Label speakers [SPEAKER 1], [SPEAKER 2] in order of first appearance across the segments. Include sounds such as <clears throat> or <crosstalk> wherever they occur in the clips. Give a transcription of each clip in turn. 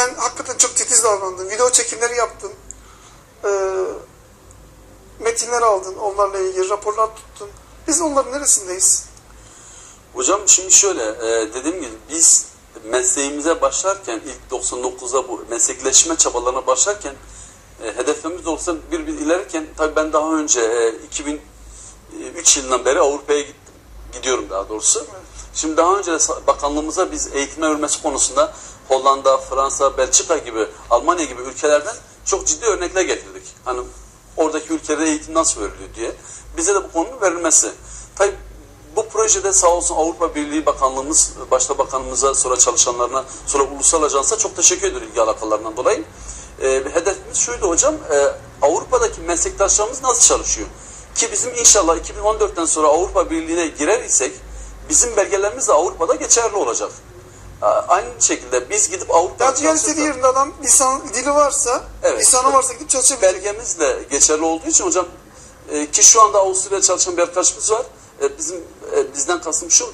[SPEAKER 1] Ben hakikaten çok titiz davrandın. Video çekimleri yaptın. Ee, metinler aldın. Onlarla ilgili raporlar tuttun. Biz onların neresindeyiz?
[SPEAKER 2] Hocam şimdi şöyle e, dediğim gibi biz mesleğimize başlarken ilk 99'da bu meslekleşme çabalarına başlarken e, hedefimiz olsa bir bir ilerken tabii ben daha önce e, 2003 yılından beri Avrupa'ya gittim. Gidiyorum daha doğrusu. Şimdi daha önce bakanlığımıza biz eğitime örmesi konusunda Hollanda, Fransa, Belçika gibi, Almanya gibi ülkelerden çok ciddi örnekler getirdik. Hani oradaki ülkelerde eğitim nasıl veriliyor diye. Bize de bu konunun verilmesi. Tabii bu projede sağ olsun Avrupa Birliği Bakanlığımız, başta bakanımıza, sonra çalışanlarına, sonra ulusal ajansa çok teşekkür ediyoruz ilgi alakalarından dolayı. Ee, hedefimiz şuydu hocam, e, Avrupa'daki meslektaşlarımız nasıl çalışıyor? Ki bizim inşallah 2014'ten sonra Avrupa Birliği'ne girer isek, bizim belgelerimiz de Avrupa'da geçerli olacak. Aynı şekilde biz gidip Avrupa'da
[SPEAKER 1] Ya dünyanın istediği yerinde adam lisan, dili varsa,
[SPEAKER 2] Evet.
[SPEAKER 1] lisanı varsa gidip çalışabilir.
[SPEAKER 2] belgemizle geçerli olduğu için hocam e, ki şu anda Avusturya'da çalışan bir arkadaşımız var. E, bizim e, bizden kastım şu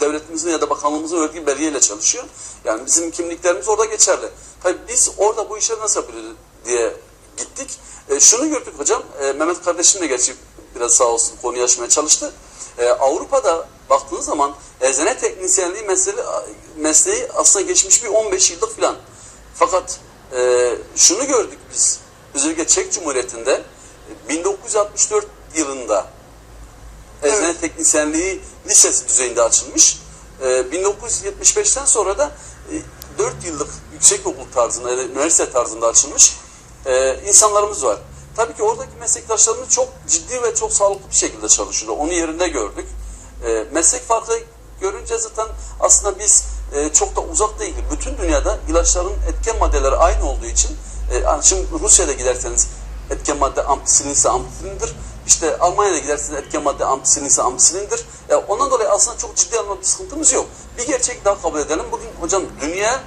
[SPEAKER 2] devletimizin ya da bakanlığımızın verdiği belgeyle çalışıyor. Yani bizim kimliklerimiz orada geçerli. Tabii biz orada bu işleri nasıl yapıyoruz diye gittik. E, şunu gördük hocam. e, Mehmet kardeşim de gerçi biraz sağ olsun konuyu açmaya çalıştı. E, Avrupa'da baktığınız zaman eczane teknisyenliği mesleği, mesleği aslında geçmiş bir 15 yıllık falan. Fakat e, şunu gördük biz özellikle Çek Cumhuriyeti'nde e, 1964 yılında eczane
[SPEAKER 1] Evet.
[SPEAKER 2] teknisyenliği lisesi düzeyinde açılmış. E, 1975'ten sonra da e, 4 yıllık yüksekokul tarzında, ya da üniversite tarzında açılmış e, insanlarımız var. Tabii ki oradaki meslektaşlarımız çok ciddi ve çok sağlıklı bir şekilde çalışıyorlar. Onu yerinde gördük. E, meslek farkı görünce zaten aslında biz e, çok da uzak değil. Bütün dünyada ilaçların etken maddeleri aynı olduğu için e, şimdi Rusya'da giderseniz etken madde ampisilinse ampisilindir. İşte Almanya'da giderseniz etken madde ampisilinse ampisilindir. E, ondan dolayı aslında çok ciddi anlamda bir sıkıntımız yok. Bir gerçek daha kabul edelim. Bugün hocam dünya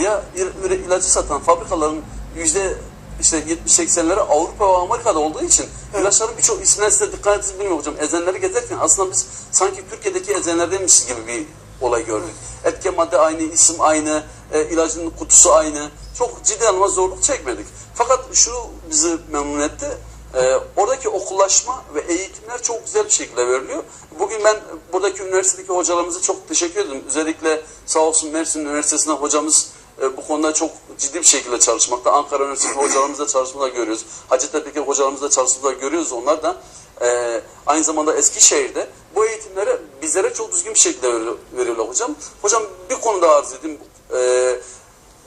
[SPEAKER 2] ya il- ilacı satan fabrikaların yüzde işte 70-80'leri Avrupa ve Amerika'da olduğu için ilaçların birçok isimler size dikkat ettiniz bilmiyorum hocam. Ezenleri gezerken aslında biz sanki Türkiye'deki ezenlerdeymişiz gibi bir olay gördük. Etken madde aynı, isim aynı, e, ilacın kutusu aynı. Çok ciddi anlamda zorluk çekmedik. Fakat şu bizi memnun etti. E, oradaki okullaşma ve eğitimler çok güzel bir şekilde veriliyor. Bugün ben buradaki üniversitedeki hocalarımıza çok teşekkür ederim. Özellikle sağ olsun Mersin Üniversitesi'nde hocamız e, bu konuda çok ciddi bir şekilde çalışmakta. Ankara Üniversitesi hocalarımızla çalışmalar görüyoruz. Hacettepe'deki hocalarımızla çalışmalar görüyoruz. Onlar da e, aynı zamanda Eskişehir'de bu eğitimleri bizlere çok düzgün bir şekilde veriyor- veriyorlar hocam. Hocam bir konu daha arz edeyim. E,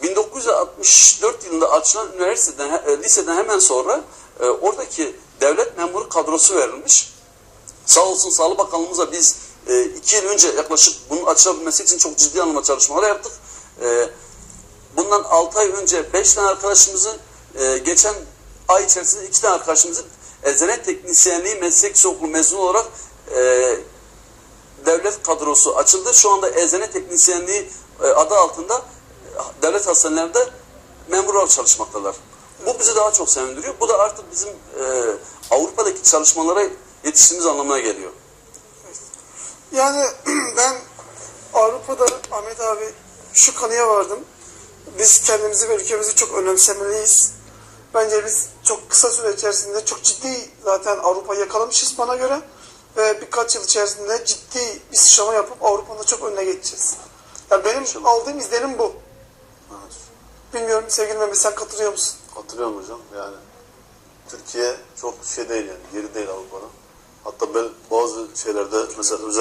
[SPEAKER 2] 1964 yılında açılan üniversiteden, e, liseden hemen sonra e, oradaki devlet memuru kadrosu verilmiş. Sağ olsun Sağlık Bakanlığımıza biz e, iki yıl önce yaklaşık bunun açılabilmesi için çok ciddi anlamda çalışmalar yaptık. E, bundan 6 ay önce 5 tane arkadaşımızı e, geçen ay içerisinde 2 tane arkadaşımızı eczane teknisyenliği meslek okulu mezunu olarak e, devlet kadrosu açıldı. Şu anda eczane teknisyenliği e, adı altında e, devlet hastanelerinde memur olarak çalışmaktalar. Bu bizi daha çok sevindiriyor. Bu da artık bizim e, Avrupa'daki çalışmalara yetiştiğimiz anlamına geliyor.
[SPEAKER 1] Yani <clears throat> ben Avrupa'da Ahmet abi şu kanıya vardım. Biz kendimizi ve ülkemizi çok önemsemeliyiz. Bence biz çok kısa süre içerisinde çok ciddi zaten Avrupa'yı yakalamışız bana göre. Ve birkaç yıl içerisinde ciddi bir sıçrama yapıp Avrupa'nın da çok önüne geçeceğiz. Yani benim
[SPEAKER 2] İnşallah.
[SPEAKER 1] aldığım izlenim bu. Bilmiyorum sevgili Mehmet sen katılıyor musun?
[SPEAKER 3] Hatırlıyorum hocam yani Türkiye çok şey değil yani geri değil Avrupa'da. Hatta ben bazı şeylerde mesela özel